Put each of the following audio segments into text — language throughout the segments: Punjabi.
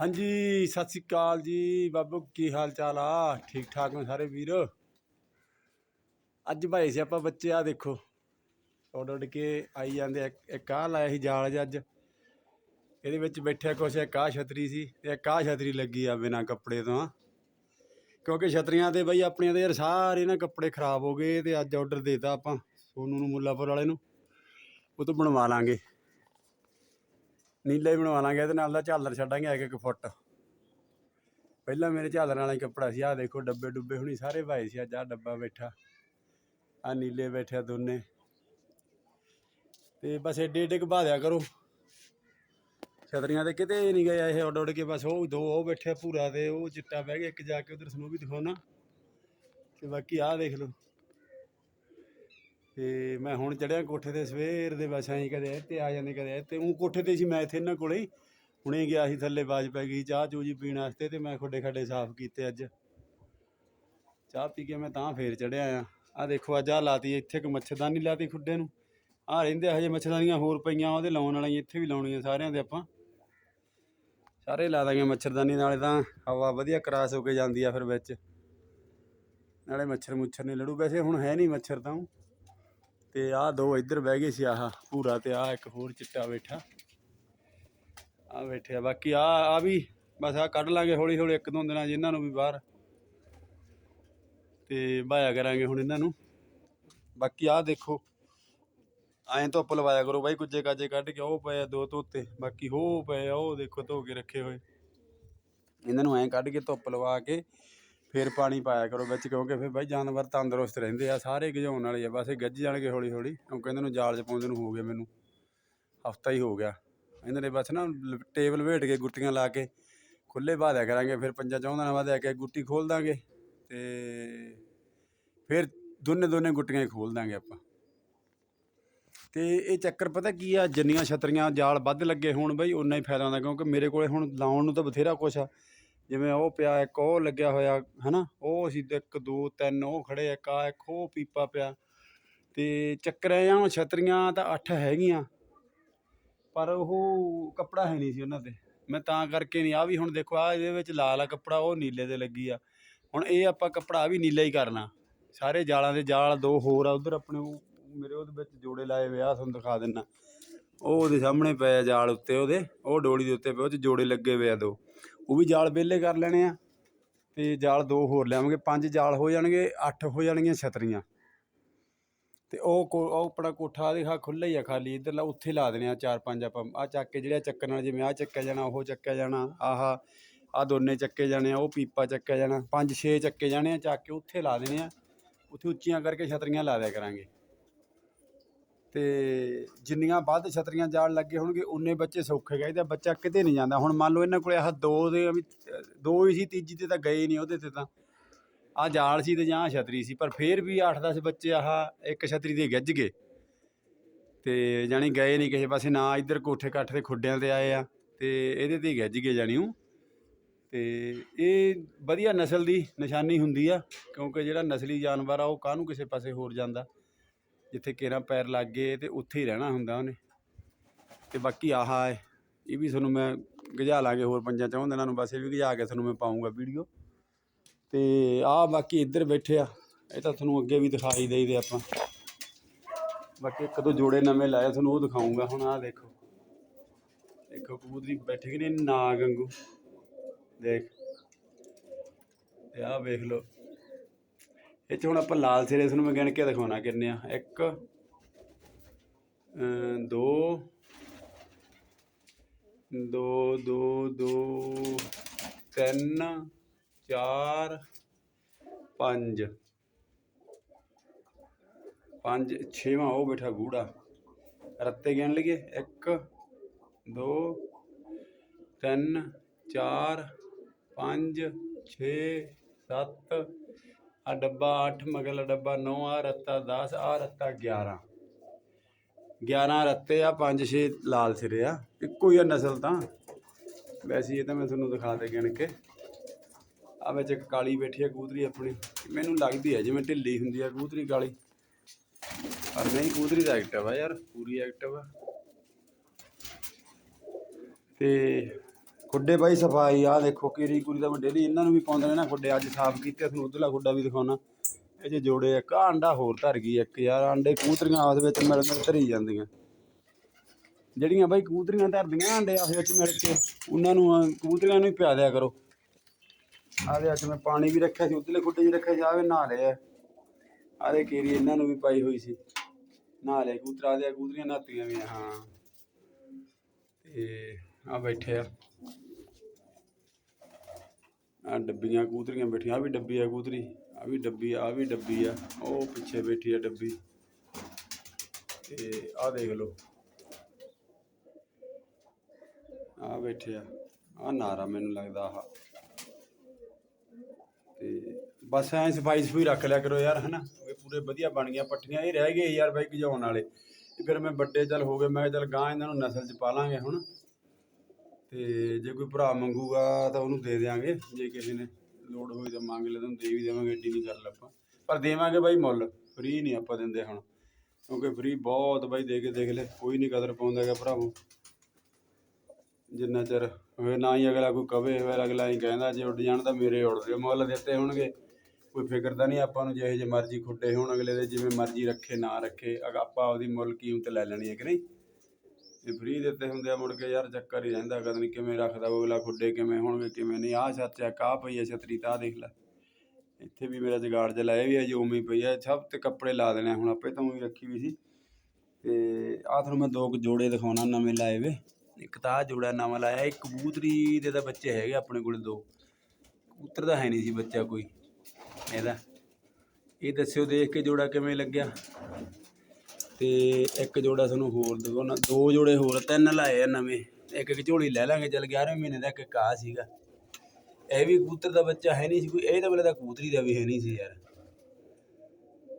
ਹਾਂਜੀ, ਸਤਿ ਸ੍ਰੀ ਅਕਾਲ ਜੀ। ਬਾਬੂ, ਕੀ ਹਾਲ ਚਾਲ ਆ? ਠੀਕ ਠਾਕ ਨੇ ਸਾਰੇ ਵੀਰ? ਅੱਜ ਭਾਈ ਸੀ ਆਪਾਂ ਬੱਚੇ ਆ ਦੇਖੋ। ਉੱਡ ਉੱਡ ਕੇ ਆਈ ਜਾਂਦੇ ਆ। ਇੱਕ- ਇੱਕ ਆ ਲਾਇਆ ਸੀ ਜਾਲ ਜਿਹਾ ਅੱਜ। ਇਹਦੇ ਵਿੱਚ ਬੈਠਿਆ ਕੁਛ, ਇੱਕ ਆਹ ਛਤਰੀ ਸੀ ਤੇ ਇੱਕ ਆਹ ਛਤਰੀ ਲੱਗੀ ਆ ਬਿਨਾਂ ਕੱਪੜੇ ਤੋਂ। ਕਿਉਂਕਿ ਛਤਰੀਆਂ ਤੇ ਬਈ ਆਪਣੀਆਂ ਦੇ ਯਾਰ ਸਾਰੇ ਨਾ ਕੱਪੜੇ ਖਰਾਬ ਹੋ ਗਏ ਤੇ ਅੱਜ ਆਰਡਰ ਦੇਤਾ ਆਪਾਂ ਸੋਨੂ ਨੂੰ ਮੁੱਲਾਪੁਰ ਵਾਲੇ ਨੂੰ। ਉਹ ਤੋਂ ਬਣਵਾ ਲਾਂਗੇ। ਨੀਲਾ ਹੀ ਬਣਵਾ ਲਾਂਗੇ, ਇਹਦੇ ਨਾਲ ਦਾ ਝਾਲਰ ਛੱਡਾਂਗੇ ਇੱਕ ਇੱਕ ਫੁੱਟ। ਪਹਿਲਾਂ ਮੇਰੇ ਝਾਲਰ ਵਾਲਾ ਹੀ ਕੱਪੜਾ ਸੀ, ਆਹ ਦੇਖੋ ਡੱਬੇ ਡੁੱਬੇ ਹੁਣੀ ਸਾਰੇ ਭਾਈ ਸੀ, ਅੱਜ ਆਹ ਡੱਬਾ ਬੈਠਾ। ਆ ਨੀਲੇ ਬੈਠਿਆ ਦੋਨੇ। ਤੇ ਬਸ ਏਡੇ ਏਡੇ ਘਬਾ ਦਿਆ ਕਰੋ। ਛਤਰੀਆਂ ਤੇ ਕਿਤੇ ਨਹੀਂ ਗਏ ਇਹ ਉੱਡ ਉੱਡ ਕੇ, ਬਸ ਉਹ ਦੋ ਉਹ ਬੈਠਿਆ ਭੂਰਾ ਤੇ ਉਹ ਚਿੱਟਾ ਬਹਿ ਗਿਆ, ਇੱਕ ਜਾ ਕੇ ਉਧਰ ਸਨੋ ਵੀ ਦਿਖਾਉਣਾ। ਤੇ ਬਾਕੀ ਆਹ ਦੇਖ ਲਓ। ਤੇ ਮੈਂ ਹੁਣ ਚੜਿਆ ਕੋਠੇ ਤੇ ਸਵੇਰ ਦੇ ਬਸ ਐਂ ਕਦੇ ਇੱਥੇ ਆ ਜਾਂਦੇ, ਕਦੇ ਇੱਥੇ। ਉਹ ਕੋਠੇ ਤੇ ਸੀ ਮੈਂ ਇੱਥੇ ਇਹਨਾਂ ਕੋਲੇ ਹੀ। ਹੁਣੇ ਗਿਆ ਸੀ, ਥੱਲੇ ਬਾਜ ਪੈ ਗਈ, ਚਾਹ ਚੂਹ ਜੀ ਪੀਣ ਵਾਸਤੇ ਤੇ ਮੈਂ ਖੁੱਡੇ ਖੱਡੇ ਸਾਫ਼ ਕੀਤੇ ਅੱਜ। ਚਾਹ ਪੀ ਕੇ ਮੈਂ ਤਾਂ ਫੇਰ ਚੜਿਆ ਆ। ਆ ਦੇਖੋ ਅੱਜ ਆ ਲਾਤੀ, ਇੱਥੇ ਇੱਕ ਮੱਛਰਦਾਨੀ ਲਾਤੀ ਖੁੱਡੇ ਨੂੰ। ਆ ਰਹਿੰਦੇ ਹਜੇ ਮੱਛਰਦਾਨੀਆਂ ਹੋਰ ਪਈਆਂ, ਉਹਦੇ ਲਾਉਣ ਵਾਲੀਆਂ ਇੱਥੇ ਵੀ ਲਾਉਣੀਆਂ ਸਾਰਿਆਂ ਦੇ ਆਪਾਂ। ਸਾਰੇ ਲਾ ਦਾਂਗੇ ਮੱਛਰਦਾਨੀ, ਨਾਲੇ ਤਾਂ ਹਵਾ ਵਧੀਆ ਕਰਾਸ ਹੋ ਕੇ ਜਾਂਦੀ ਆ ਫਿਰ ਵਿੱਚ। ਨਾਲੇ ਮੱਛਰ ਮੁੱਛਰ ਨਹੀਂ ਲੜੂ, ਵੈਸੇ ਹੁਣ ਹੈ ਨਹੀਂ ਮੱਛਰ ਤਾਂ। ਤੇ ਆਹ ਦੋ ਇੱਧਰ ਬਹਿ ਗਏ ਸੀ, ਆਹ ਪੂਰਾ ਤੇ ਆਹ ਇੱਕ ਹੋਰ ਚਿੱਟਾ ਬੈਠਾ। ਆ ਬੈਠਿਆ ਬਾਕੀ ਆ ਆ ਵੀ ਬਸ ਆ ਕੱਢ ਲਾਂਗੇ ਹੌਲੀ ਹੌਲੀ ਇੱਕ ਦੋ ਦਿਨਾਂ 'ਚ ਨੂੰ ਵੀ ਬਾਹਰ। ਤੇ ਬਾਇਆ ਕਰਾਂਗੇ ਹੁਣ ਇਹਨਾਂ ਨੂੰ। ਬਾਕੀ ਆਹ ਦੇਖੋ, ਐਂ ਧੁੱਪ ਲਵਾਇਆ ਕਰੋ ਬਾਈ, ਕੁੱਜੇ ਕਾਜੇ ਕੱਢ ਕੇ ਉਹ ਪਏ ਆ ਦੋ ਧੋਤੇ, ਬਾਕੀ ਹੋ ਪਏ ਆ, ਉਹ ਦੇਖੋ ਧੋ ਕੇ ਰੱਖੇ ਹੋਏ। ਇਹਨਾਂ ਨੂੰ ਐਂ ਕੱਢ ਕੇ ਧੁੱਪ ਲਵਾ ਕੇ ਫਿਰ ਪਾਣੀ ਪਾਇਆ ਕਰੋ ਵਿੱਚ, ਕਿਉਂਕਿ ਫਿਰ ਬਾਈ ਜਾਨਵਰ ਤੰਦਰੁਸਤ ਰਹਿੰਦੇ ਆ, ਸਾਰੇ ਗਜਾਉਣ ਵਾਲੇ ਆ, ਬਸ ਇਹ ਗੱਜ ਜਾਣਗੇ ਹੌਲੀ ਹੌਲੀ ਕਿਉਂਕਿ ਇਹਨਾਂ ਨੂੰ ਜਾਲ 'ਚ ਪਾਉਂਦੇ ਨੂੰ ਹੋ ਗਿਆ ਮੈਨੂੰ, ਹਫਤਾ ਹੀ ਹੋ ਗਿਆ। ਇਹਨਾਂ ਨੇ ਬਸ ਨਾ ਲ- ਟੇਬਲ ਵੇਟ ਕੇ ਗੁੱਟੀਆਂ ਲਾ ਕੇ ਖੁੱਲੇ ਬਾਦਿਆ ਕਰਾਂਗੇ, ਫਿਰ ਪੰਜਾਂ ਚੌਂ ਦਿਨਾਂ ਬਾਅਦ ਆ ਕੇ ਗੁੱਟੀ ਖੋਲ ਦਾਂਗੇ ਤੇ ਫਿਰ ਦੋਨੇ ਦੋਨੇ ਗੁੱਟੀਆਂ ਹੀ ਖੋਲ ਦਾਂਗੇ ਆਪਾਂ। ਤੇ ਇਹ ਚੱਕਰ ਪਤਾ ਕੀ ਆ, ਜਿੰਨੀਆਂ ਛਤਰੀਆਂ ਜਾਲ ਵੱਧ ਲੱਗੇ ਹੋਣ ਬਈ ਉਨਾ ਹੀ ਫਾਇਦਾ ਹੁੰਦਾ, ਕਿਉਂਕਿ ਮੇਰੇ ਕੋਲੇ ਹੁਣ ਲਾਉਣ ਨੂੰ ਤਾਂ ਬਥੇਰਾ ਕੁਛ ਆ। ਜਿਵੇਂ ਉਹ ਪਿਆ ਇੱਕ, ਉਹ ਲੱਗਿਆ ਹੋਇਆ ਹੈ ਨਾ ਉਹ ਅਸੀਂ ਇੱਕ, ਦੋ, ਤਿੰਨ, ਉਹ ਖੜੇ ਇੱਕ ਆ ਇੱਕ ਉਹ ਪੀਪਾ ਪਿਆ। ਅਤੇ ਚੱਕਰ ਜਾਂ ਆ ਛਤਰੀਆਂ ਤਾਂ ਅੱਠ ਹੈਗੀਆਂ, ਪਰ ਉਹ ਕੱਪੜਾ ਹੈ ਨਹੀਂ ਸੀ ਉਹਨਾਂ ਤੇ। ਮੈਂ ਤਾਂ ਕਰਕੇ ਨਹੀਂ ਆ ਵੀ ਹੁਣ ਦੇਖੋ ਆ ਇਹਦੇ ਵਿੱਚ ਲਾਲ ਆ ਕੱਪੜਾ, ਉਹ ਨੀਲੇ ਤੇ ਲੱਗੀ ਆ। ਹੁਣ ਇਹ ਆਪਾਂ ਕੱਪੜਾ ਆਹ ਵੀ ਨੀਲਾ ਹੀ ਕਰਨਾ। ਸਾਰੇ ਜਾਲਾਂ ਦੇ ਜਾਲ, ਦੋ ਹੋਰ ਆ, ਉਧਰ ਆਪਣੇ ਉਹ, ਮੇਰੇ ਉਹਦੇ ਵਿੱਚ ਜੋੜੇ ਲਾਏ ਹੋਏ ਆ ਤੁਹਾਨੂੰ ਦਿਖਾ ਦਿੰਨਾ। ਉਹ ਉਹਦੇ ਸਾਹਮਣੇ ਪਏ ਆ ਜਾਲ ਉੱਤੇ ਉਹਦੇ, ਉਹ ਡੋਲੀ ਦੇ ਉੱਤੇ ਪਏ, ਉਹ 'ਚ ਜੋੜੇ ਲੱਗੇ ਹੋਏ ਆ ਦੋ। ਉਹ ਵੀ ਜਾਲ ਵਿਹਲੇ ਕਰ ਲੈਣੇ ਆ। ਅਤੇ ਜਾਲ ਦੋ ਹੋਰ ਲਿਆਵਾਂਗੇ। ਪੰਜ ਜਾਲ ਹੋ ਜਾਣਗੇ, ਅੱਠ ਹੋ ਜਾਣਗੀਆਂ ਛਤਰੀਆਂ। ਅਤੇ ਉਹ ਕੋ- ਉਹ ਆਪਣਾ ਕੋਠਾ ਦੇਖਾ, ਖੁੱਲ੍ਹਾ ਹੀ ਆ ਖਾਲੀ। ਇੱਧਰਲਾ ਉੱਥੇ ਲਾ ਦੇਣੇ ਆ ਚਾਰ ਪੰਜ ਆਪਾਂ। ਆ ਚੱਕ ਕੇ ਜਿਹੜਾ ਚੱਕਣ ਨਾਲ ਜਿਵੇਂ ਆ ਚੱਕਿਆ ਜਾਣਾ, ਉਹ ਚੱਕਿਆ ਜਾਣਾ। ਆਹ ਆ ਦੋਨੇ ਚੱਕੇ ਜਾਣੇ ਆ, ਉਹ ਪੀਪਾ ਚੱਕਿਆ ਜਾਣਾ। ਪੰਜ ਛੇ ਚੱਕੇ ਜਾਣੇ ਆ, ਚੱਕ ਕੇ ਉੱਥੇ ਲਾ ਦੇਣੇ ਆ। ਉੱਥੇ ਉੱਚੀਆਂ ਕਰਕੇ ਛਤਰੀਆਂ ਲਾ ਦਿਆ ਕਰਾਂਗੇ। ਤੇ ਜਿੰਨੀਆਂ ਵੱਧ ਛਤਰੀਆਂ ਜਾਲ ਲੱਗੇ ਹੋਣਗੇ ਉਨੇ ਬੱਚੇ ਸੌਖੇ ਗਏ ਤੇ ਬੱਚਾ ਕਿਤੇ ਨਹੀਂ ਜਾਂਦਾ। ਹੁਣ ਮੰਨ ਲਓ ਇਹਨਾਂ ਕੋਲੇ ਆਹ ਦੋ ਦੇ ਵੀ, ਦੋ ਹੀ ਸੀ, ਤੀਜੀ ਤੇ ਤਾਂ ਗਏ ਨਹੀਂ ਉਹਦੇ ਤੇ ਤਾਂ। ਆ ਜਾਲ ਸੀ ਤੇ ਜਾਂ ਆਹ ਛਤਰੀ ਸੀ, ਪਰ ਫੇਰ ਵੀ 8-10 ਬੱਚੇ ਆਹ ਇੱਕ ਛਤਰੀ ਦੇ ਗਿੱਜ ਗਏ। ਤੇ ਜਾਣੀ ਗਏ ਨਹੀਂ ਕਿਸੇ ਪਾਸੇ, ਨਾ ਇੱਧਰ ਕੋਠੇ ਕੱਠ ਦੇ ਖੁੱਡਿਆਂ ਤੇ ਆਏ ਆ, ਤੇ ਇਹਦੇ ਤੇ ਹੀ ਗਿੱਜ ਗਏ ਜਾਣੀ ਉਹ। ਤੇ ਇਹ ਵਧੀਆ ਨਸਲ ਦੀ ਨਿਸ਼ਾਨੀ ਹੁੰਦੀ ਆ, ਕਿਉਂਕਿ ਜਿਹੜਾ ਨਸਲੀ ਜਾਨਵਰ ਆ, ਉਹ ਕਾਹਨੂੰ ਕਿਸੇ ਪਾਸੇ ਹੋਰ ਜਾਂਦਾ। ਜਿੱਥੇ ਕੇਰਾ ਪੈਰ ਲੱਗ ਗਏ ਤੇ ਉੱਥੇ ਹੀ ਰਹਿਣਾ ਹੁੰਦਾ ਉਹਨੇ। ਤੇ ਬਾਕੀ ਆਹ ਹੈ, ਇਹ ਵੀ ਤੁਹਾਨੂੰ ਮੈਂ ਗਜਾ ਲਾਂਗੇ ਹੋਰ ਪੰਜਾਂ ਚੌਂ ਦਿਨਾਂ ਨੂੰ, ਬਸ ਇਹ ਵੀ ਗਜਾ ਕੇ ਤੁਹਾਨੂੰ ਮੈਂ ਪਾਉਂਗਾ ਵੀਡੀਓ। ਤੇ ਆਹ ਬਾਕੀ ਇੱਧਰ ਬੈਠੇ ਆ, ਇਹ ਤਾਂ ਤੁਹਾਨੂੰ ਅੱਗੇ ਵੀ ਦਿਖਾਈ ਦੇਈਦੇ ਆਪਾਂ। ਬਾਕੀ ਇੱਕ ਦੋ ਜੋੜੇ ਨਵੇਂ ਲਾਏ ਤੁਹਾਨੂੰ ਉਹ ਦਿਖਾਉਂਗਾ, ਹੁਣ ਆਹ ਦੇਖੋ। ਦੇਖੋ ਕਬੂਤਰੀ ਬੈਠੇ ਕਿ ਨਹੀਂ, ਨਾ ਗੰਗੂ। ਦੇਖ। ਤੇ ਆਹ ਵੇਖ ਲਓ। ਇਹ 'ਚ ਹੁਣ ਆਪਾਂ ਲਾਲ ਸਿਰੇ ਤੁਹਾਨੂੰ ਮੈਂ ਗਿਣ ਕੇ ਦਿਖਾਉਣਾ ਕਿੰਨੇ ਆ। ਇੱਕ ਅਮ ਦੋ ਦੋ ਦੋ ਦੋ, ਤਿੰਨ, ਚਾਰ, ਪੰਜ। ਪੰਜ, ਛੇਵਾਂ ਉਹ ਬੈਠਾ ਗੂੜਾ। ਰੱਤੇ ਗਿਣ ਲਈਏ। ਇੱਕ, ਦੋ, ਤਿੰਨ, ਚਾਰ, ਪੰਜ, ਛੇ, ਸੱਤ ਆ ਡੱਬਾ 8 ਮਗਲਾ ਡੱਬਾ 9 ਆ ਰੱਤਾ 10 ਆ ਰੱਤਾ 11 11 ਰੱਤੇ ਆ 5 6 ਲਾਲ ਸਿਰੇ ਆ। ਇੱਕੋ ਹੀ ਆ ਨਸਲ ਤਾਂ। ਵੈਸੇ ਇਹ ਤਾਂ ਮੈਂ ਤੁਹਾਨੂੰ ਦਿਖਾ ਦੇ ਗਿਣ ਕੇ। ਆ ਵਿੱਚ ਇੱਕ ਕਾਲੀ ਬੈਠੀ ਆ ਕਬੂਤਰੀ ਆਪਣੀ। ਮੈਨੂੰ ਲੱਗਦੀ ਹੈ ਜਿਵੇਂ ਢਿੱਲੀ ਹੁੰਦੀ ਆ ਕਬੂਤਰੀ ਕਾਲੀ। ਪਰ ਨਹੀਂ, ਕਬੂਤਰੀ ਤਾਂ ਐਕਟਿਵ ਆ ਯਾਰ, ਪੂਰੀ ਐਕਟਿਵ ਆ। ਤੇ ਖੁੱਡੇ ਬਾਈ ਸਫ਼ਾਈ ਆ ਦੇਖੋ ਕੀਰੀ ਕੁਰੀ ਦਾ ਮੈਂ ਡੇਲੀ ਇਹਨਾਂ ਨੂੰ ਵੀ ਪਾਉਂਦੇ ਨੇ ਖੁੱਡੇ, ਅੱਜ ਸਾਫ਼ ਕੀਤੇ, ਤੁਹਾਨੂੰ ਉਧਰਲਾ ਖੁੱਡਾ ਵੀ ਦਿਖਾਉਣਾ। ਇਹ ਜੇ ਜੋੜੇ ਇੱਕ, ਆਹ ਹੋਰ ਧਰ ਗਈ ਇੱਕ ਯਾਰ ਆਂਡੇ ਕੂਤਰੀਆਂ ਆਪਸ ਵਿੱਚ ਮਿਲ ਮਿਲ ਧਰੀ ਜਾਂਦੀਆਂ। ਜਿਹੜੀਆਂ ਬਾਈ ਕਬੂਤਰੀਆਂ ਧਰਦੀਆਂ ਆਂਡੇ ਆਪਸ ਵਿੱਚ ਮਿਲ ਕੇ, ਉਹਨਾਂ ਨੂੰ ਕੂਤਰੀਆਂ ਨੂੰ ਹੀ ਪਿਆ ਦਿਆ ਕਰੋ। ਆਦੇ ਅੱਜ ਮੈਂ ਪਾਣੀ ਵੀ ਰੱਖਿਆ ਸੀ, ਉਧਰਲੇ ਖੁੱਡੇ 'ਚ ਰੱਖਿਆ ਜਾਵੇ ਆਵੇ ਨਹਾ ਲਿਆ। ਆਦੇ ਕੀਰੀ ਇਹਨਾਂ ਨੂੰ ਵੀ ਪਾਈ ਹੋਈ ਸੀ। ਨਹਾ ਲਿਆ ਕਬੂਤਰਾਂ ਦੇ ਕਬੂਤਰੀਆਂ ਨਹਾਤੀਆਂ ਵੀ ਹਾਂ। ਤੇ ਆ ਬੈਠੇ ਆ। ਆ ਡੱਬੀਆਂ ਕਬੂਤਰੀਆਂ ਬੈਠੀਆਂ ਆ ਵੀ ਡੱਬੀ ਆ ਕਬੂਤਰੀ ਆ ਵੀ ਡੱਬੀ ਆ, ਆਹ ਵੀ ਡੱਬੀ ਆ, ਉਹ ਪਿੱਛੇ ਬੈਠੀ ਆ ਡੱਬੀ। ਤੇ ਆ ਦੇਖ ਲਓ। ਆ ਬੈਠੇ ਆ ਆ ਨਾਰਾ ਮੈਨੂੰ ਲੱਗਦਾ ਆ ਤੇ ਬਸ ਐ ਸਫ਼ਾਈ ਸਫੂਈ ਰੱਖ ਲਿਆ ਕਰੋ ਯਾਰ, ਹਨਾ? ਇਹ ਪੂਰੇ ਵਧੀਆ ਬਣ ਗਈਆਂ ਪੱਟੀਆਂ ਇਹ ਰਹਿ ਗਏ ਯਾਰ ਬਾਈ ਗਜਾਉਣ ਵਾਲੇ। ਫਿਰ ਮੈਂ ਵੱਡੇ ਚੱਲ ਹੋ ਗਏ, ਮੈਂ ਚੱਲ ਗਾਂ ਇਹਨਾਂ ਨੂੰ ਨਸਲ ਚ ਪਾ ਲਾਂਗੇ ਹੁਣ। ਤੇ ਜੇ ਕੋਈ ਭਰਾ ਮੰਗੂਗਾ ਤਾਂ ਉਹਨੂੰ ਦੇ ਦੇਾਂਗੇ ਜੇ ਕਿਸੇ ਨੇ ਲੋੜ ਹੋਈ ਤਾਂ ਮੰਗ ਲੈ ਤਾਂ ਦੇ ਵੀ ਦੇਵਾਂਗੇ ਏਡੀ ਨਹੀਂ ਗੱਲ ਆਪਾਂ। ਪਰ ਦੇਵਾਂਗੇ ਬਾਈ ਮੁੱਲ ਫ੍ਰੀ ਨਹੀਂ ਆਪਾਂ ਦਿੰਦੇ ਹੁਣ। ਕਿਉਂਕਿ ਫ੍ਰੀ ਬਹੁਤ ਬਾਈ, ਦੇ ਕੇ ਦੇਖ ਲੈ, ਕੋਈ ਨਹੀਂ ਕਦਰ ਪਾਉਂਦਾ ਹੈਗਾ ਭਰਾਵੋ। ਜਿੰਨਾ ਚਿਰ ਹੋਵੇ ਨਾ ਹੀ ਅਗਲਾ ਕੋਈ ਕਵੇ ਹੋਵੇ ਅਗਲਾ ਹੀ ਕਹਿੰਦਾ, ਜੇ ਉੱਡ ਜਾਣ ਤਾਂ ਮੇਰੇ ਉੱਡ ਜੇ ਮੁੱਲ ਦਿੱਤੇ ਹੋਣਗੇ। ਕੋਈ ਫਿਕਰ ਤਾਂ ਨਹੀਂ ਆਪਾਂ ਨੂੰ, ਜਿਹੇ ਜੇ ਮਰਜ਼ੀ ਖੁੱਡੇ ਹੋਣ ਅਗਲੇ ਦੇ, ਜਿਵੇਂ ਮਰਜ਼ੀ ਰੱਖੇ, ਨਾ ਰੱਖੇ, ਅਗ, ਆਪਾਂ ਉਹਦੀ ਮੁੱਲ ਕੀਮਤ ਲੈ ਲੈਣੀ ਹੈ ਕਿ ਨਹੀਂ? ਤੇ ਫ੍ਰੀ ਦਿੱਤੇ ਹੁੰਦੇ ਆ ਮੁੜ ਕੇ ਯਾਰ ਚੱਕਰ ਹੀ ਰਹਿੰਦਾ ਕਦ ਨਹੀਂ ਕਿਵੇਂ ਰੱਖਦਾ ਉਹ ਅਗਲਾ ਖੁੱਡੇ ਕਿਵੇਂ ਹੋਣਗੇ ਕਿਵੇਂ ਨਹੀਂ। ਆਹ ਛੱਤ ਆ ਕਾਹ ਪਈ ਆ ਛਤਰੀ ਤਾਂ ਦੇਖ ਲੈ। ਇੱਥੇ ਵੀ ਮੇਰਾ ਜਗਾੜ ਜਿਹਾ ਲਾਇਆ ਵੀ ਹੈ ਜੋ ਉਵੇਂ ਪਈ ਆ। ਸਭ ਤੇ ਕੱਪੜੇ ਲਾ ਦੇਣੇ ਆ, ਹੁਣ ਆਪੇ ਤਾਂ ਉਵੇਂ ਰੱਖੀ ਵੀ ਸੀ। ਤੇ ਆਹ ਤੁਹਾਨੂੰ ਮੈਂ ਦੋ ਕੁ ਜੋੜੇ ਦਿਖਾਉਣਾ ਨਵੇਂ ਲਾਏ ਵੇ। ਇੱਕ ਤਾਂ ਆਹ ਜੋੜਾ ਨਵਾਂ ਲਾਇਆ ਇੱਕ ਕਬੂਤਰੀ ਦੇ ਤਾਂ ਬੱਚੇ ਹੈਗੇ ਆਪਣੇ ਕੋਲ ਦੋ। ਕਬੂਤਰ ਦਾ ਹੈ ਨਹੀਂ ਸੀ ਬੱਚਾ ਕੋਈ। ਇਹਦਾ। ਇਹ ਦੱਸਿਓ ਦੇਖ ਕੇ ਜੋੜਾ ਕਿਵੇਂ ਲੱਗਿਆ। ਤੇ ਇੱਕ ਜੋੜਾ ਤੁਹਾਨੂੰ ਹੋਰ ਦਿਖਾਉਣਾ ਦੋ ਜੋੜੇ ਹੋਰ, ਤਿੰਨ ਲਾਏ ਆ ਨਵੇਂ। ਇੱਕ ਇੱਕ ਝੋਲੀ ਲੈ ਲਾਂਗੇ, ਚੱਲ 11ਵੇਂ ਮਹੀਨੇ ਦਾ ਇੱਕ ਕਾ ਸੀਗਾ। ਇਹ ਵੀ ਕਬੂਤਰ ਦਾ ਬੱਚਾ ਹੈ ਨਹੀਂ ਸੀ ਕੋਈ, ਇਹ ਤਾਂ ਵੇਲੇ ਦਾ ਕਬੂਤਰੀ ਦਾ ਵੀ ਹੈ ਨਹੀਂ ਸੀ ਯਾਰ।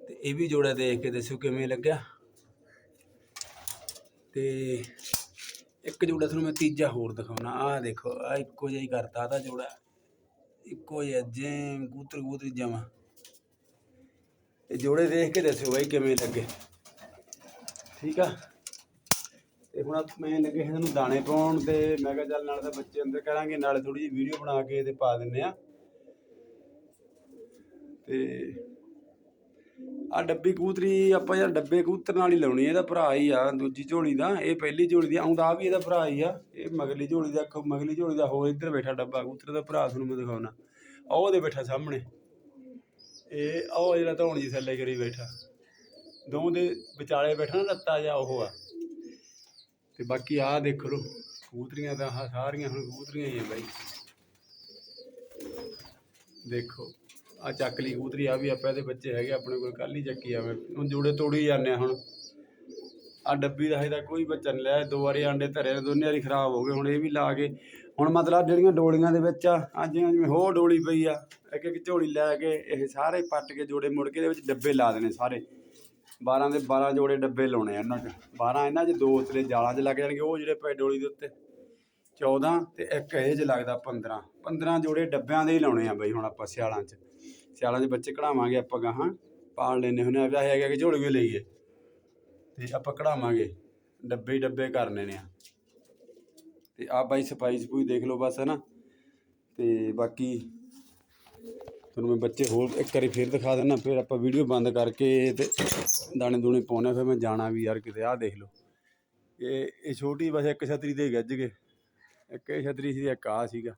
ਤੇ ਇਹ ਵੀ ਜੋੜਾ ਦੇਖ ਕੇ ਦੱਸਿਓ ਕਿਵੇਂ ਲੱਗਿਆ। ਤੇ ਇੱਕ ਜੋੜਾ ਤੁਹਾਨੂੰ ਮੈਂ ਤੀਜਾ ਹੋਰ ਦਿਖਾਉਣਾ। ਆਹ ਦੇਖੋ ਆ ਇੱਕੋ ਜਿਹਾ ਹੀ ਕਰਤਾ ਤਾਂ ਜੋੜਾ। ਇੱਕੋ ਜਿਹਾ ਜਿਵੇਂ ਕਬੂਤਰ ਕਬੂਤਰੀ ਜਮਾ। ਇਹ ਜੋੜੇ ਦੇਖ ਕੇ ਦੱਸਿਓ ਬਾਈ ਕਿਵੇਂ ਲੱਗੇ। ਠੀਕ ਆ? ਤੇ ਹੁਣ ਮੈਂ ਲੱਗੇ ਇਹਨਾਂ ਨੂੰ ਦਾਣੇ ਪਾਉਣ ਤੇ ਮੈਂ ਕਿਹਾ ਚੱਲ ਨਾਲ ਤਾਂ ਬੱਚੇ ਅੰਦਰ ਕਰਾਂਗੇ, ਨਾਲੇ ਥੋੜੀ ਜਿਹੀ ਵੀਡੀਓ ਬਣਾ ਕੇ ਤੇ ਪਾ ਦਿੰਨੇ ਆ। ਤੇ ਆ ਡੱਬੀ ਕਬੂਤਰੀ ਆਪਾਂ ਯਾਰ ਡੱਬੇ ਕਬੂਤਰ ਨਾਲ ਹੀ ਲਾਉਣੀ ਇਹਦਾ ਭਰਾ ਹੀ ਆ, ਦੂਜੀ ਝੋਲੀ ਦਾ, ਇਹ ਪਹਿਲੀ ਝੋਲੀ ਦੀ ਆਉਂਦਾ ਆ ਵੀ ਇਹਦਾ ਭਰਾ ਹੀ ਆ, ਇਹ ਮਗਲੀ ਝੋਲੀ ਦਾ ਮਗਲੀ ਝੋਲੀ ਦਾ ਹੋਰ ਇੱਧਰ ਬੈਠਾ ਡੱਬਾ ਕਬੂਤਰ ਦਾ ਭਰਾ ਤੁਹਾਨੂੰ ਮੈਂ ਦਿਖਾਉਣਾ। ਆਹ ਉਹਦੇ ਬੈਠਾ ਸਾਹਮਣੇ। ਇਹ ਉਹ ਜਿਹੜਾ ਧੌਣ ਜੀ ਥੱਲੇ ਕਰੀ ਬੈਠਾ। ਦੋ ਦੇ ਵਿਚਾਲੇ ਬੈਠਾ ਨਾ ਲੱਤਾ ਜਾਂ ਉਹ ਆ। ਤੇ ਬਾਕੀ ਆਹ ਦੇਖ ਲਓ, ਕਬੂਤਰੀਆਂ ਤਾਂ ਆਹ ਸਾਰੀਆਂ ਹੁਣ ਕਬੂਤਰੀਆਂ ਹੀ ਆ ਬਾਈ। ਦੇਖੋ ਆ ਚੱਕਲੀ ਕਬੂਤਰੀ ਆ ਵੀ ਆਪਾਂ ਇਹਦੇ ਬੱਚੇ ਹੈਗੇ, ਆਪਣੇ ਕੋਲ ਕੱਲ ਹੀ ਚੱਕੀ ਆਵੇ ਹੁਣ ਜੋੜੇ ਤੋੜੀ ਜਾਂਦੇ ਆ ਹੁਣ। ਆ ਡੱਬੀ ਦਾ ਹਜੇ ਤਾਂ ਕੋਈ ਬੱਚਾ ਨਹੀਂ ਲਿਆ, ਦੋ ਵਾਰੀ ਆਂਡੇ ਧਰੇ ਨੇ, ਦੋਨੇ ਵਾਰੀ ਖਰਾਬ ਹੋ ਗਏ, ਹੁਣ ਇਹ ਵੀ ਲਾ ਕੇ। ਹੁਣ ਮਤਲਬ ਜਿਹੜੀਆਂ ਡੋਲੀਆਂ ਦੇ ਵਿੱਚ ਆ ਅੱਜ ਜਿਵੇਂ ਜਿਵੇਂ ਹੋਰ ਡੋਲੀ ਪਈ ਆ, ਇੱਕ ਇੱਕ ਝੋਲੀ ਲੈ ਕੇ ਇਹ ਸਾਰੇ ਪੱਟ ਕੇ ਜੋੜੇ ਮੁੜ ਕੇ ਇਹਦੇ ਵਿੱਚ ਡੱਬੇ ਲਾ ਦੇਣੇ ਸਾਰੇ। 12 ਦੇ 12 ਜੋੜੇ ਡੱਬੇ ਲਾਉਣੇ ਆ ਉਹਨਾਂ 'ਚ। 12 ਇਹਨਾਂ 'ਚ ਦੋ ਉਤਲੇ ਜਾਲਾਂ 'ਚ ਲੱਗ ਜਾਣਗੇ, ਉਹ ਜਿਹੜੇ ਪਏ ਡੋਲੀ ਦੇ ਉੱਤੇ। 14 ਤੇ ਇੱਕ ਇਹ 'ਚ ਲੱਗਦਾ 15 15 ਜੋੜੇ ਡੱਬਿਆਂ ਦੇ ਹੀ ਲਾਉਣੇ ਆ ਬਈ ਹੁਣ ਆਪਾਂ ਸਿਆਲਾਂ 'ਚ। ਸਿਆਲਾਂ 'ਚ ਬੱਚੇ ਕਢਾਵਾਂਗੇ ਆਪਾਂ ਗਾਹਾਂ, ਪਾਲ ਲੈਨੇ ਹੁੰਨੇ ਆ। ਵਿਆਹ ਹੈਗਾ ਕਿ ਝੋਲੇ ਵੀ ਲਈਏ। ਤੇ ਆਪਾਂ ਕਢਾਵਾਂਗੇ। ਡੱਬੇ ਹੀ ਡੱਬੇ ਕਰਨੇ ਨੇ ਆ। ਤੇ ਆ ਬਾਈ ਸਫ਼ਾਈ ਸਫੂਈ ਦੇਖ ਲਓ ਬਸ, ਹੈ ਨਾ। ਤੇ ਬਾਕੀ ਤੁਹਾਨੂੰ ਮੈਂ ਬੱਚੇ ਹੋਰ ਇੱਕ ਵਾਰੀ ਫੇਰ ਦਿਖਾ ਦਿੰਦਾ, ਫਿਰ ਆਪਾਂ ਵੀਡੀਓ ਬੰਦ ਕਰਕੇ ਤੇ ਦਾਣੇ ਦੂਣੇ ਪਾਉਣੇ ਫਿਰ ਮੈਂ ਜਾਣਾ ਵੀ ਯਾਰ ਕਿਤੇ, ਆਹ ਦੇਖ ਲਓ। ਇਹ ਇਹ ਛੋਟੀ ਬਸ ਇੱਕ ਛਤਰੀ ਦੇ ਗੱਜ ਗਏ। ਇੱਕ ਇਹ ਛਤਰੀ ਸੀ ਇੱਕ ਆਹ ਸੀਗਾ।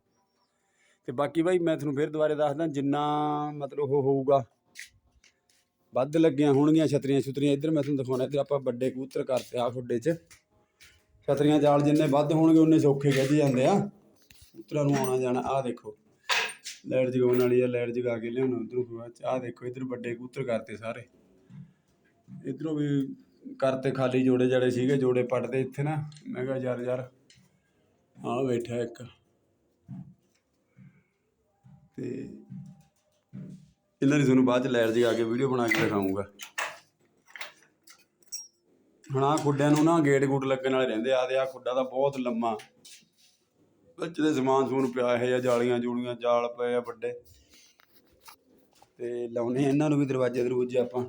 ਤੇ ਬਾਕੀ ਬਾਈ ਮੈਂ ਤੁਹਾਨੂੰ ਫਿਰ ਦੁਬਾਰੇ ਦੱਸਦਾ, ਜਿੰਨਾ ਮਤਲਬ ਉਹ ਹੋਊਗਾ, ਵੱਧ ਲੱਗੀਆਂ ਹੋਣਗੀਆਂ ਛਤਰੀਆਂ ਛੁਤਰੀਆਂ, ਇੱਧਰ ਮੈਂ ਤੁਹਾਨੂੰ ਦਿਖਾਉਣਾ, ਇੱਧਰ ਆਪਾਂ ਵੱਡੇ ਕਬੂਤਰ ਕਰਤੇ ਆ ਖੁੱਡੇ 'ਚ। ਛਤਰੀਆਂ ਜਾਲ ਜਿੰਨੇ ਵੱਧ ਹੋਣਗੇ, ਉਨੇ ਸੌਖੇ ਗੱਜ ਜਾਂਦੇ ਆ। ਕਬੂਤਰਾਂ ਨੂੰ ਆਉਣਾ ਜਾਣਾ, ਆਹ ਦੇਖੋ। ਲਾਈਟ ਜਗਾਉਣ ਵਾਲੀ ਆ, ਲਾਈਟ ਜਗਾ ਕੇ ਲਿਆਉਣਾ ਉਧਰੋਂ ਬਾਅਦ ਆਹ ਦੇਖੋ, ਇੱਧਰ ਵੱਡੇ ਕਬੂਤਰ ਕਰਤੇ ਸਾਰੇ। ਇਧਰੋਂ ਵੀ ਕਰਤੇ ਖਾਲੀ ਜੋੜੇ ਜੜੇ ਸੀਗੇ, ਜੋੜੇ ਪੱਟਦੇ ਇੱਥੇ ਨਾ। ਮੈਂ ਕਿਹਾ, ਯਾਰ ਯਾਰ, ਆਹ ਬੈਠਾ ਇੱਕ। ਤੇ ਇਹਨਾਂ ਦੀ ਤੁਹਾਨੂੰ ਬਾਅਦ ਚ ਲਾਈਟ ਜਗਾ ਕੇ ਵੀਡੀਓ ਬਣਾ ਕੇ ਦਿਖਾਉਂਗਾ ਹੁਣ ਆਹ ਖੁੱਡਿਆਂ ਨੂੰ ਨਾ ਗੇਟ ਗੂਟ ਲੱਗਣ ਵਾਲੇ ਰਹਿੰਦੇ ਆ। ਤੇ ਆਹ ਖੁੱਡਾ ਤਾਂ ਬਹੁਤ ਲੰਮਾ। ਵਿੱਚ ਦੇ ਸਮਾਨ ਸਮੂਨ ਪਿਆ ਹੈ ਜਾਂ ਜਾਲੀਆਂ ਜੂਲੀਆਂ, ਜਾਲ ਪਏ ਆ ਵੱਡੇ। ਤੇ ਲਾਉਨੇ ਇਹਨਾਂ ਨੂੰ ਵੀ ਦਰਵਾਜ਼ੇ ਦਰੂਜੇ ਆਪਾਂ।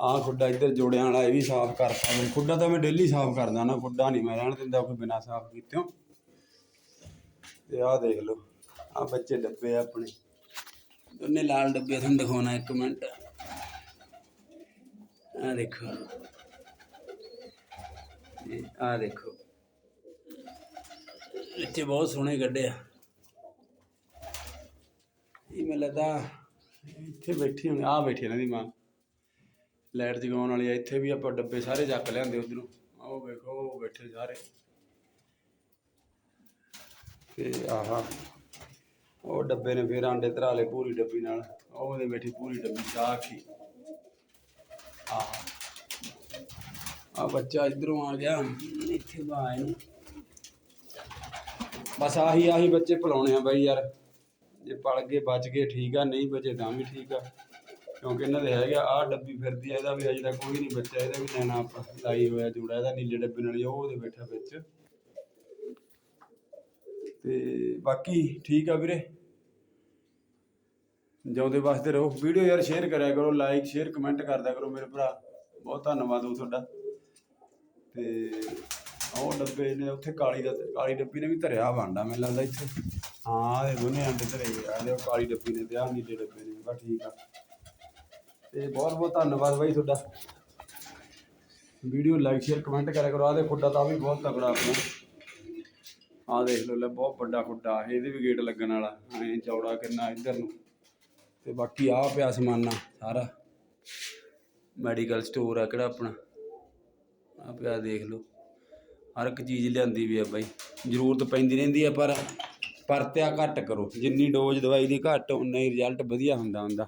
ਆਹ ਖੁੱਡਾ ਇੱਧਰ ਜੋੜਿਆਂ ਵਾਲਾ, ਇਹ ਵੀ ਸਾਫ਼ ਕਰਤਾ ਮੈਂ। ਖੁੱਡਾ ਤਾਂ ਮੈਂ ਡੇਲੀ ਸਾਫ਼ ਕਰਦਾ ਨਾ, ਖੁੱਡਾ ਨਹੀਂ ਮੈਂ ਰਹਿਣ ਦਿੰਦਾ ਕੋਈ ਬਿਨਾ ਸਾਫ਼ ਕੀਤਿਓ ਤੇ ਆਹ ਦੇਖ ਲਓ, ਆਹ ਬੱਚੇ ਡੱਬੇ ਆ ਆਪਣੇ। ਦੋਨੇ ਲਾਲ ਡੱਬੇ ਤੁਹਾਨੂੰ ਦਿਖਾਉਣਾ ਇੱਕ ਮਿੰਟ। ਆਹ ਦੇਖੋ। ਇਹ ਆਹ ਦੇਖੋ। ਇੱਥੇ ਬਹੁਤ ਸੋਹਣੇ ਗੱਡੇ ਆ। ਇਹ ਮੈਨੂੰ ਲੱਗਦਾ ਇੱਥੇ ਬੈਠੀ ਹੋਣੀ ਆ ਬੈਠੀ ਇਹਨਾਂ ਦੀ ਮਾਂ। ਲਾਈਟ ਜਗਾਉਣ ਵਾਲੀ ਆ, ਇੱਥੇ ਵੀ ਆਪਾਂ ਡੱਬੇ ਸਾਰੇ ਚੱਕ ਲਿਆਂਦੇ ਉਧਰੋਂ। ਆਓ ਵੇਖੋ, ਉਹ ਬੈਠੇ ਸਾਰੇ। ਤੇ ਆਹਾ, ਉਹ ਡੱਬੇ ਨੇ ਫੇਰ ਆਂਡੇ ਧਰਾ ਲਏ ਪੂਰੀ ਡੱਬੀ ਨਾਲ। ਉਹ ਉਹਦੇ ਬੈਠੀ ਪੂਰੀ ਡੱਬੀ ਚਾਹ ਖੀ ਆਹ ਆ ਬੱਚਾ ਇਧਰੋਂ ਆ ਗਿਆ, ਇੱਥੇ ਬਾ ਇਹਨੂੰ ਬਸ ਆਹੀ ਆਹੀ ਬੱਚੇ ਪਲਾਉਣੇ ਆ ਬਾਈ ਯਾਰ। ਜੇ ਪਲ ਗਏ, ਬਚ ਗਏ, ਠੀਕ ਆ, ਨਹੀਂ ਬਚੇ ਤਾਂ ਵੀ ਠੀਕ ਆ। ਕਿਉਂਕਿ ਇਹਨਾਂ ਦੇ ਹੈਗਾ ਆਹ ਡੱਬੀ ਫਿਰਦੀ ਆ, ਇਹਦਾ ਵੀ ਅਜੇ ਤੱਕ ਕੋਈ ਨਹੀਂ ਬੱਚਾ ਇਹਦਾ ਵੀ ਨੈਣਾ ਆਪਾਂ ਲਾਈ ਹੋਇਆ ਜੂੜਾ, ਇਹਦਾ ਨੀਲੇ ਡੱਬੇ ਨਾਲ ਹੀ, ਉਹ ਉਹਦੇ ਬੈਠਾ ਵਿੱਚ। ਤੇ ਬਾਕੀ ਠੀਕ ਆ ਵੀਰੇ। ਜਿਉਂਦੇ ਵਾਸਤੇ ਰਹੋ। ਵੀਡੀਓ ਯਾਰ ਸ਼ੇਅਰ ਕਰਿਆ ਕਰੋ ਲਾਈਕ ਸ਼ੇਅਰ ਕਮੈਂਟ ਕਰਦਾ ਕਰੋ ਮੇਰੇ ਭਰਾ। ਬਹੁਤ ਧੰਨਵਾਦ ਹੋ ਤੁਹਾਡਾ। ਤੇ ਉਹ ਡੱਬੇ ਨੇ, ਉੱਥੇ ਕਾਲੀ ਦਾ ਕਾਲੀ ਡੱਬੀ ਨੇ ਵੀ ਧਰਿਆ ਭਾਂਡਾ ਮੈਨੂੰ ਲੱਗਦਾ ਇੱਥੇ। ਹਾਂ, ਇਹ ਦੋਨੇ ਅੰਡੇ ਧਰੇ ਆ ਉਹ ਕਾਲੀ ਡੱਬੀ ਨੇ ਤੇ ਆਹ ਨੀਲੇ ਡੱਬੇ ਨੇ, ਬਸ ਠੀਕ ਆ। ਤੇ ਬਹੁਤ ਬਹੁਤ ਧੰਨਵਾਦ ਬਾਈ ਤੁਹਾਡਾ। ਵੀਡੀਓ ਲਾਈਕ ਸ਼ੇਅਰ ਕਮੈਂਟ ਕਰਿਆ ਕਰੋ, ਆਹ ਦੇ ਖੁੱਡਾ ਤਾਂ ਵੀ ਬਹੁਤ ਤਕੜਾ ਆਪਣਾ। ਆਹ ਦੇਖ ਲਓ ਲੈ, ਬਹੁਤ ਵੱਡਾ ਖੁੱਡਾ, ਇਹਦੇ ਵੀ ਗੇਟ ਲੱਗਣ ਵਾਲਾ, ਐਂ ਚੌੜਾ ਕਿੰਨਾ ਇੱਧਰ ਨੂੰ। ਤੇ ਬਾਕੀ ਆ ਪਿਆ ਸਮਾਨਾ ਸਾਰਾ। ਮੈਡੀਕਲ ਸਟੋਰ ਆ ਕਿਹੜਾ ਆਪਣਾ? ਆ ਪਿਆ ਦੇਖ ਲਓ। ਹਰ ਇੱਕ ਚੀਜ਼ ਲਿਆਂਦੀ ਵੀ ਆ ਬਾਈ। ਜ਼ਰੂਰਤ ਪੈਂਦੀ ਰਹਿੰਦੀ ਆ ਪਰ ਪਰਤਿਆ ਘੱਟ ਕਰੋ। ਜਿੰਨੀ ਡੋਜ਼ ਦਵਾਈ ਦੀ ਘੱਟ ਉਨਾ ਹੀ ਰਿਜ਼ਲਟ ਵਧੀਆ ਹੁੰਦਾ ਹੁੰਦਾ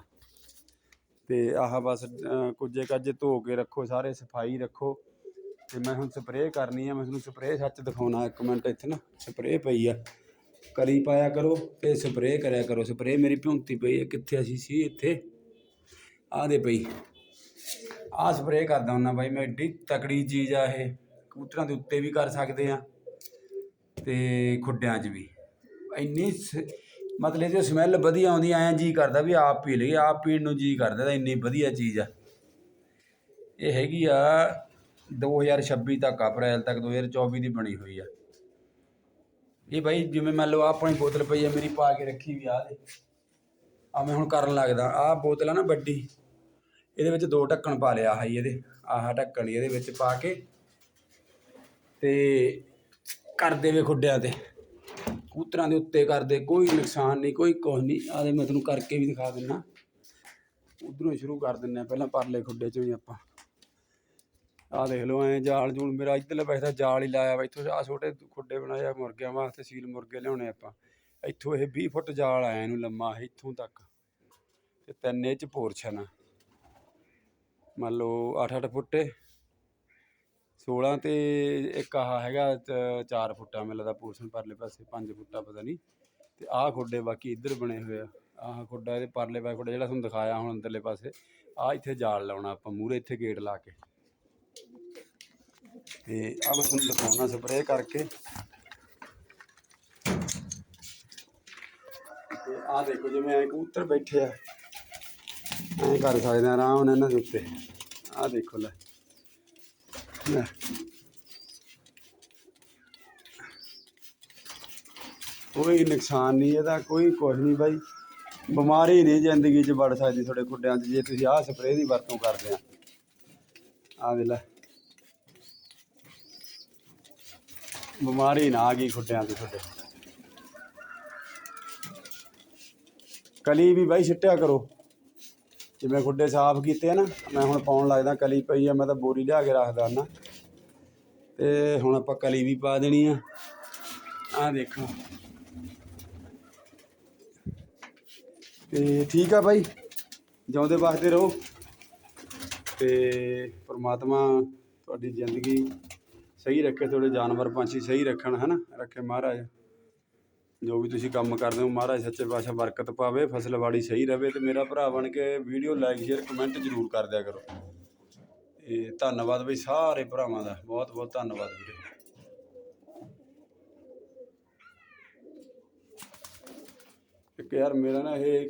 ਤੇ ਆਹ ਬਸ ਅਹ, ਕੁਝੇ ਕਾਜੇ ਧੋ ਕੇ ਰੱਖੋ ਸਾਰੇ ਸਫ਼ਾਈ ਰੱਖੋ। ਤੇ ਮੈਂ ਹੁਣ ਸਪਰੇਅ ਕਰਨੀ ਆ ਮੈਂ ਤੁਹਾਨੂੰ ਸਪਰੇਅ ਸੱਚ ਦਿਖਾਉਣਾ ਇੱਕ ਮਿੰਟ ਇੱਥੇ ਨਾ। ਸਪਰੇਅ ਪਈ ਆ। ਕਰੀ ਪਾਇਆ ਕਰੋ ਤੇ ਸਪਰੇਅ ਕਰਿਆ ਕਰੋ। ਸਪਰੇਅ ਮੇਰੀ ਭੁੰਤੀ ਪਈ ਹੈ ਕਿੱਥੇ ਅਸੀਂ ਸੀ ਇੱਥੇ। ਆਹ ਦੇ ਪਈ। ਆਹ ਸਪਰੇਅ ਕਰਦਾ ਹੁੰਦਾ ਬਾਈ ਮੈਂ ਏਡੀ ਤਕੜੀ ਚੀਜ਼ ਆ ਇਹ। ਕਬੂਤਰਾਂ ਦੇ ਉੱਤੇ ਵੀ ਕਰ ਸਕਦੇ ਆ ਤੇ ਖੁੱਡਿਆਂ 'ਚ ਵੀ। ਇੰਨੀ ਸ- ਮਤਲਬ ਜੇ ਸਮੈਲ ਵਧੀਆ ਆਉਂਦੀ ਐਂ ਜੀ ਕਰਦਾ ਵੀ ਆਪ ਪੀ ਲਈਏ ਆਪ ਪੀਣ ਨੂੰ ਜੀ ਕਰਦਾ ਤਾਂ ਇੰਨੀ ਵਧੀਆ ਚੀਜ਼ ਆ। ਇਹ ਹੈਗੀ ਆ 2026 ਤੱਕ ਆ, ਅਪ੍ਰੈਲ ਤੱਕ 2024 ਦੀ ਬਣੀ ਹੋਈ ਆ। ਇਹ ਬਾਈ ਜਿਵੇਂ ਮੰਨ ਲਓ ਆਹ ਆਪਣੀ ਬੋਤਲ ਪਈ ਆ ਮੇਰੀ ਪਾ ਕੇ ਰੱਖੀ ਵੀ ਆ ਦੇ। ਆ ਮੈਂ ਹੁਣ ਕਰਨ ਲੱਗਦਾ ਆਹ ਬੋਤਲ ਆ ਨਾ ਵੱਡੀ ਇਹਦੇ ਵਿੱਚ ਦੋ ਢੱਕਣ ਪਾ ਲਿਆ ਆਹੀ ਇਹਦੇ ਆਹ ਢੱਕਣ ਹੀ ਇਹਦੇ ਵਿੱਚ ਪਾ ਕੇ ਤੇ ਕਰ ਦੇਵੇ ਖੁੱਡਿਆਂ ਤੇ। ਕਬੂਤਰਾਂ ਦੇ ਉੱਤੇ ਕਰਦੇ ਕੋਈ ਨੁਕਸਾਨ ਨਹੀਂ, ਕੋਈ ਕੁਛ ਨਹੀਂ। ਆਦੇ ਮੈਂ ਤੁਹਾਨੂੰ ਕਰਕੇ ਵੀ ਦਿਖਾ ਦਿੰਨਾ। ਉਧਰੋਂ ਸ਼ੁਰੂ ਕਰ ਦਿੰਨੇ ਆ, ਪਹਿਲਾਂ ਪਰਲੇ ਖੁੱਡੇ 'ਚ ਵੀ ਆਪਾਂ। ਆਹ ਦੇਖ ਲਓ, ਐ ਜਾਲ ਜੂਲ ਮੇਰਾ ਇੱਧਰਲੇ ਪਾਸੇ ਦਾ ਜਾਲ ਹੀ ਲਾਇਆ ਵਾ, ਇੱਥੋਂ ਆ ਛੋਟੇ ਖੁੱਡੇ ਬਣਾਏ ਆ ਮੁਰਗਿਆਂ ਵਾਸਤੇ, ਸੀਲ ਮੁਰਗੇ ਲਿਆਉਣੇ ਆਪਾਂ। ਇੱਥੋਂ ਇਹ 20 ਫੁੱਟ ਜਾਲ ਆਇਆ ਇਹਨੂੰ ਲੰਮਾ, ਇਹ ਇੱਥੋਂ ਤੱਕ। ਤੇ ਤਿੰਨ ਇਹ ਚ ਪੋਰਸ਼ਨ ਆ। ਮੰਨ ਲਓ 8-8 ਫੁੱਟੇ 16 ਤੇ ਇੱਕ ਆਹ ਹੈਗਾ 4 ਫੁੱਟਾ ਮੈਨੂੰ ਲੱਗਦਾ ਪੋਰਸ਼ਨ ਪਰਲੇ ਪਾਸੇ 5 ਫੁੱਟਾ ਪਤਾ ਨਹੀਂ ਤੇ ਆਹ ਖੁੱਡੇ ਬਾਕੀ ਇੱਧਰ ਬਣੇ ਹੋਏ ਆ। ਆਹ ਖੁੱਡਾ ਇਹਦੇ ਪਰਲੇ ਪਾਸੇ ਖੁੱਡਾ ਜਿਹੜਾ ਤੁਹਾਨੂੰ ਦਿਖਾਇਆ ਹੁਣ ਅੰਦਰਲੇ ਪਾਸੇ, ਆਹ ਇੱਥੇ ਜਾਲ ਲਾਉਣਾ ਆਪਾਂ ਮੂਰੇ ਇੱਥੇ ਗੇਟ ਲਾ ਕੇ। ਤੇ ਆਹ ਮੈਂ ਤੁਹਾਨੂੰ ਦਿਖਾਉਣਾ ਸਪਰੇਅ ਕਰਕੇ। ਤੇ ਆਹ ਦੇਖੋ ਜਿਵੇਂ ਐ ਕਬੂਤਰ ਬੈਠੇ ਆ। ਐਂ ਕਰ ਸਕਦੇ ਆ ਆਰਾਮ ਨਾਲ ਇਹਨਾਂ ਦੇ ਉੱਤੇ। ਆਹ ਦੇਖੋ ਲੈ। ਕੋਈ ਨੁਕਸਾਨ ਨਹੀਂ ਇਹਦਾ, ਕੋਈ ਕੁਝ ਨਹੀਂ ਬਾਈ। ਬਿਮਾਰੀ ਨਹੀਂ ਜ਼ਿੰਦਗੀ 'ਚ ਵੜ ਸਕਦੀ ਤੁਹਾਡੇ ਖੁੱਡਿਆਂ 'ਚ ਜੇ ਤੁਸੀਂ ਆਹ ਸਪਰੇਅ ਦੀ ਵਰਤੋਂ ਕਰਦੇ ਆ। ਆਹ ਦੇ ਲੈ। ਬਿਮਾਰੀ ਨਾ ਆ ਗਈ ਖੁੱਡਿਆਂ 'ਚ ਤੁਹਾਡੇ। ਕਲੀ ਵੀ ਬਾਈ ਛਿੱਟਿਆ ਕਰੋ। ਜਿਵੇਂ ਗੁੱਡੇ ਸਾਫ਼ ਕੀਤੇ ਆ ਨਾ, ਮੈਂ ਹੁਣ ਪਾਉਣ ਲੱਗਦਾ ਕਲੀ ਪਈ ਆ, ਮੈਂ ਤਾਂ ਬੋਰੀ ਲਿਆ ਕੇ ਰੱਖਦਾ ਨਾ ਤੇ ਹੁਣ ਆਪਾਂ ਕਲੀ ਵੀ ਪਾ ਦੇਣੀ ਆ। ਆਹ ਦੇਖੋ। ਤੇ ਠੀਕ ਆ ਭਾਈ ਜਿਉਂਦੇ ਵਾਸਤੇ ਰਹੋ। ਤੇ ਪ੍ਰਮਾਤਮਾ ਤੁਹਾਡੀ ਜ਼ਿੰਦਗੀ ਸਹੀ ਰੱਖੇ, ਤੁਹਾਡੇ ਜਾਨਵਰ ਪੰਛੀ ਸਹੀ ਰੱਖਣ, ਹਨਾ? ਰੱਖੇ ਮਹਾਰਾਜ। ਜੋ ਵੀ ਤੁਸੀਂ ਕੰਮ ਕਰਦੇ ਹੋ, ਮਹਾਰਾਜ ਸੱਚੇ ਪਾਤਸ਼ਾਹ ਬਰਕਤ ਪਾਵੇ, ਫਸਲ ਫਸਲਵਾੜੀ ਸਹੀ ਰਵੇ ਤੇ ਮੇਰਾ ਭਰਾ ਬਣ ਕੇ ਵੀਡੀਓ ਲਾਈਕ ਸ਼ੇਅਰ ਕਮੈਂਟ ਜ਼ਰੂਰ ਕਰ ਦਿਆ ਕਰੋ। ਇਹ ਧੰਨਵਾਦ ਬਈ ਸਾਰੇ ਭਰਾਵਾਂ ਦਾ, ਬਹੁਤ ਬਹੁਤ ਧੰਨਵਾਦ ਵੀਰੇ। ਇੱਕ ਯਾਰ ਮੇਰਾ ਨਾ ਇਹ